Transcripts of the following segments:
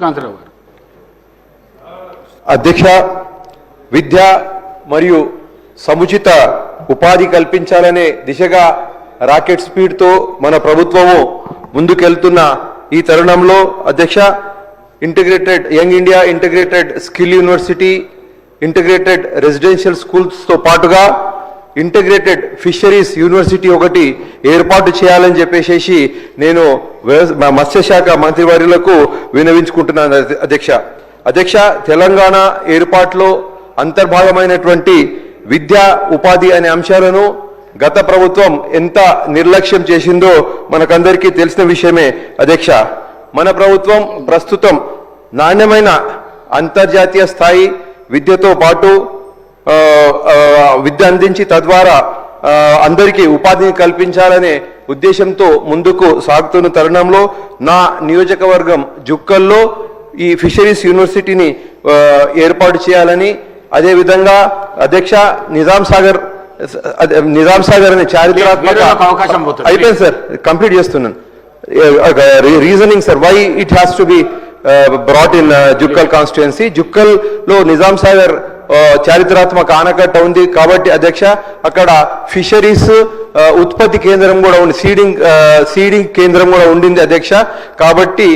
లక్ష్మీకాంతరావు గారు అధ్యక్ష విద్య మరియు సముచిత ఉపాధి కల్పించాలనే దిశగా రాకెట్ స్పీడ్తో మన ప్రభుత్వము ముందుకెళ్తున్న ఈ తరుణంలో అధ్యక్ష integrated young India integrated skill university integrated residential స్కూల్స్తో పాటుగా ఇంటిగ్రేటెడ్ ఫిషరీస్ యూనివర్సిటీ ఒకటి ఏర్పాటు చేయాలని చెప్పేసి నేను మత్స్యశాఖ మంత్రివర్యులకు వినవించుకుంటున్నాను అధ్యక్ష. అధ్యక్ష తెలంగాణ ఏర్పాటులో అంతర్భాగమైనటువంటి విద్యా ఉపాధి అనే అంశాలను గత ప్రభుత్వం ఎంత నిర్లక్ష్యం చేసిందో మనకందరికీ తెలిసిన విషయమే అధ్యక్ష. మన ప్రభుత్వం ప్రస్తుతం నాణ్యమైన అంతర్జాతీయ స్థాయి విద్యతో పాటు విద్య అందించి తద్వారా అందరికీ ఉపాధిని కల్పించాలనే ఉద్దేశంతో ముందుకు సాగుతున్న తరుణంలో నా నియోజకవర్గం జుక్కల్లో ఈ ఫిషరీస్ యూనివర్సిటీని ఏర్పాటు చేయాలని అదేవిధంగా అధ్యక్ష నిజాం సాగర్ నిజాం సాగర్ అనే చారిత్రాత్మక. అయిపోయింది సార్ కంప్లీట్ చేస్తున్నాను reasoning sir why it has to be brought in Jukkal constituency జుక్కల్లో Nizam Sagar చారిత్రాత్మక ఆనకట్ట ఉంది. కాబట్టి అధ్యక్ష అక్కడ ఫిషరీస్ ఉత్పత్తి కేంద్రం కూడా ఉంది. సీడింగ్ సీడింగ్ కేంద్రం కూడా ఉండింది అధ్యక్ష. కాబట్టి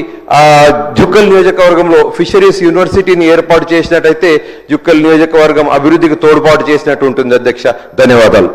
జుక్కల్ నియోజకవర్గంలో ఫిషరీస్ యూనివర్సిటీని ఏర్పాటు చేసినట్టయితే జుక్కల్ నియోజకవర్గం అభివృద్ధికి తోడ్పాటు చేసినట్టు ఉంటుంది అధ్యక్ష. ధన్యవాదాలు.